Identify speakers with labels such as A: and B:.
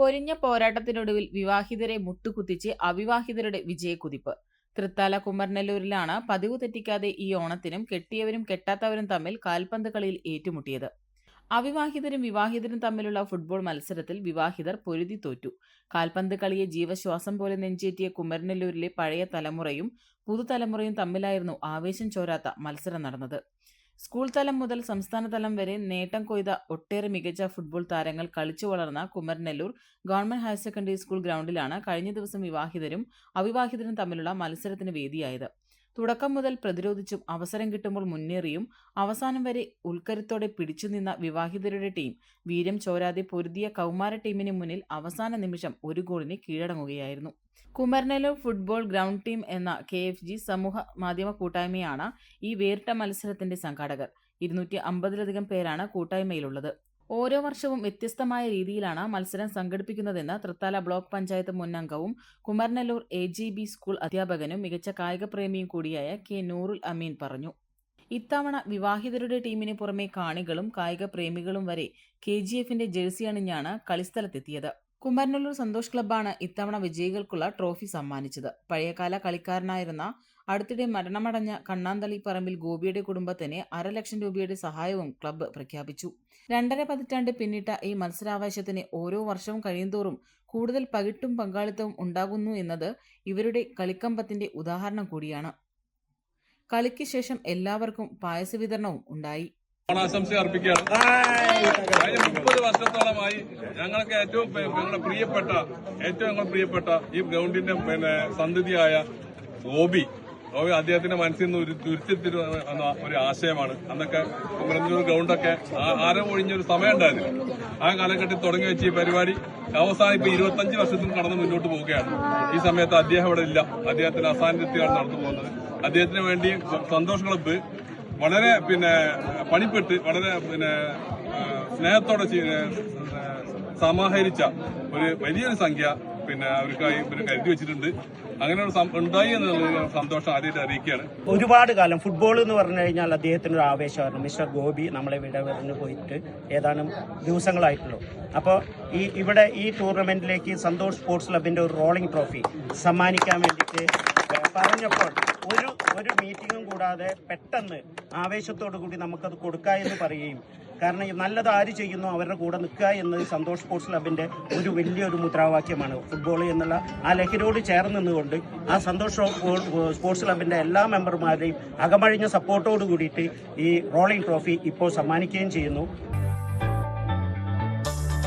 A: പൊരിഞ്ഞ പോരാട്ടത്തിനൊടുവിൽ വിവാഹിതരെ മുട്ടുകുത്തിച്ച് അവിവാഹിതരുടെ വിജയക്കുതിപ്പ്. തൃത്താല കുമരനെല്ലൂരിലാണ് പതിവ് തെറ്റിക്കാതെ ഈ ഓണത്തിനും കെട്ടിയവരും കെട്ടാത്തവരും തമ്മിൽ കാൽപന്ത് കളിയിൽ ഏറ്റുമുട്ടിയത്. അവിവാഹിതരും വിവാഹിതരും തമ്മിലുള്ള ഫുട്ബോൾ മത്സരത്തിൽ വിവാഹിതർ പൊരുതി തോറ്റു. കാൽപന്ത് കളിയെ ജീവശ്വാസം പോലെ നെഞ്ചേറ്റിയ കുമരനെല്ലൂരിലെ പഴയ തലമുറയും പുതുതലമുറയും തമ്മിലായിരുന്നു ആവേശം ചോരാത്ത മത്സരം നടന്നത്. സ്കൂൾ തലം മുതൽ സംസ്ഥാന തലം വരെ നേട്ടം കൊയ്ത ഒട്ടേറെ മികച്ച ഫുട്ബോൾ താരങ്ങൾ കളിച്ചു വളർന്ന Kumaranellur government higher secondary school ഗ്രൗണ്ടിലാണ് കഴിഞ്ഞ ദിവസം വിവാഹിതരും അവിവാഹിതരും തമ്മിലുള്ള മത്സരത്തിന് വേദിയായത്. തുടക്കം മുതൽ പ്രതിരോധിച്ചും അവസരം കിട്ടുമ്പോൾ മുന്നേറിയും അവസാനം വരെ ഉൾക്കരുത്തോടെ പിടിച്ചുനിന്ന വിവാഹിതരുടെ ടീം വീര്യം ചോരാതെ പൊരുതിയ കൗമാര ടീമിന് മുന്നിൽ അവസാന നിമിഷം ഒരു ഗോളിന് കീഴടങ്ങുകയായിരുന്നു. കുമർനെലോ ഫുട്ബോൾ ഗ്രൗണ്ട് ടീം എന്ന കെ എഫ് ജി സമൂഹ മാധ്യമ കൂട്ടായ്മയാണ് ഈ വേറിട്ട മത്സരത്തിന്റെ സംഘാടകർ. ഇരുന്നൂറ്റി അമ്പതിലധികം പേരാണ് കൂട്ടായ്മയിലുള്ളത്. ഓരോ വർഷവും വ്യത്യസ്തമായ രീതിയിലാണ് മത്സരം സംഘടിപ്പിക്കുന്നതെന്ന് തൃത്താല ബ്ലോക്ക് പഞ്ചായത്ത് മുൻ അംഗവും Kumaranallur A G B school അധ്യാപകനും മികച്ച കായിക പ്രേമിയും കൂടിയായ കെ നൂറുൽ അമീൻ പറഞ്ഞു. ഇത്തവണ വിവാഹിതരുടെ ടീമിന് പുറമെ കാണികളും കായിക പ്രേമികളും വരെ കെ ജി എഫിന്റെ ജേഴ്സി അണിഞ്ഞാണ് കളിസ്ഥലത്തെത്തിയത്. കുമരനല്ലൂർ സന്തോഷ് ക്ലബ്ബാണ് ഇത്തവണ വിജയികൾക്കുള്ള ട്രോഫി സമ്മാനിച്ചത്. പഴയകാല കളിക്കാരനായിരുന്ന അടുത്തിടെ മരണമടഞ്ഞ കണ്ണാന്തളി പറമ്പിൽ ഗോപിയുടെ കുടുംബത്തിന് അരലക്ഷം രൂപയുടെ സഹായവും ക്ലബ്ബ് പ്രഖ്യാപിച്ചു. രണ്ടര പതിറ്റാണ്ട് പിന്നിട്ട ഈ മത്സരാവകാശത്തിന് ഓരോ വർഷവും കഴിയുന്തോറും കൂടുതൽ പകിട്ടും പങ്കാളിത്തവും ഉണ്ടാകുന്നു എന്നത് ഇവരുടെ കളിക്കമ്പത്തിന്റെ ഉദാഹരണം കൂടിയാണ്. കളിക്ക് ശേഷം എല്ലാവർക്കും പായസ വിതരണവും ഉണ്ടായി.
B: ഓണാശംസ അർപ്പിക്കുകയാണ്. കഴിഞ്ഞ മുപ്പത് വർഷത്തോളമായി ഞങ്ങൾക്ക് ഏറ്റവും ഞങ്ങളുടെ പ്രിയപ്പെട്ട ഏറ്റവും ഞങ്ങൾ പ്രിയപ്പെട്ട ഈ ഗ്രൗണ്ടിന്റെ പിന്നെ സന്തതിയായ ഗോപി ഗോപി അദ്ദേഹത്തിന്റെ മനസ്സിൽ നിന്ന് ഒരു എന്ന ഒരു ആശയമാണ്. അന്നൊക്കെ കുമരന്നൂർ ഗ്രൗണ്ടൊക്കെ ആരം ഒഴിഞ്ഞൊരു സമയം ഉണ്ടായിരുന്നു. ആ കാലഘട്ടത്തിൽ തുടങ്ങി വെച്ച ഈ പരിപാടി അവസാനം ഇപ്പൊ ഇരുപത്തഞ്ച് വർഷത്തിൽ കടന്ന് മുന്നോട്ട് പോവുകയാണ്. ഈ സമയത്ത് അദ്ദേഹം ഇവിടെ ഇല്ല. അദ്ദേഹത്തിന്റെ അസാന്നിധ്യമാണ് നടന്നു പോകുന്നത്. അദ്ദേഹത്തിന് വേണ്ടി സന്തോഷ് ക്ലബ്ബ് വളരെ പിന്നെ പണിപ്പെട്ട് വളരെ പിന്നെ സ്നേഹത്തോടെ സമാഹരിച്ച ഒരു വലിയൊരു സംഖ്യ പിന്നെ അവർക്കായി ഇവർ കരുതി വെച്ചിട്ടുണ്ട്. അങ്ങനെ ഉണ്ടായി എന്നുള്ള സന്തോഷം ആദ്യമായിട്ട് അറിയിക്കുകയാണ്.
C: ഒരുപാട് കാലം ഫുട്ബോൾ എന്ന് പറഞ്ഞു കഴിഞ്ഞാൽ അദ്ദേഹത്തിന് ഒരു ആവേശമായിരുന്നു. മിസ്റ്റർ ഗോപി നമ്മളെ ഇവിടെ വരുന്നു പോയിട്ട് ഏതാനും ദിവസങ്ങളായിട്ടുള്ളൂ. അപ്പോൾ ഈ ഇവിടെ ഈ ടൂർണമെന്റിലേക്ക് സന്തോഷ് സ്പോർട്സ് ക്ലബിന്റെ ഒരു റോളിംഗ് ട്രോഫി സമ്മാനിക്കാൻ വേണ്ടിയിട്ട് പറഞ്ഞപ്പോൾ ഒരു ഒരു മീറ്റിങ്ങും കൂടാതെ പെട്ടെന്ന് ആവേശത്തോടു കൂടി നമുക്കത് കൊടുക്കുക എന്ന് പറയുകയും കാരണം നല്ലത് ആര് ചെയ്യുന്നു അവരുടെ കൂടെ നിൽക്കുക എന്നത് സന്തോഷ് സ്പോർട്സ് ക്ലബിന്റെ ഒരു വലിയൊരു മുദ്രാവാക്യമാണ്. ഫുട്ബോൾ എന്നുള്ള ആ ലഹരിയോട് ചേർന്ന് നിന്നുകൊണ്ട് ആ സന്തോഷ് സ്പോർട്സ് ക്ലബിന്റെ എല്ലാ മെമ്പർമാരെയും അകമഴിഞ്ഞ സപ്പോർട്ടോട് കൂടിയിട്ട് ഈ റോളിംഗ് ട്രോഫി ഇപ്പോൾ സമ്മാനിക്കുകയും ചെയ്യുന്നു.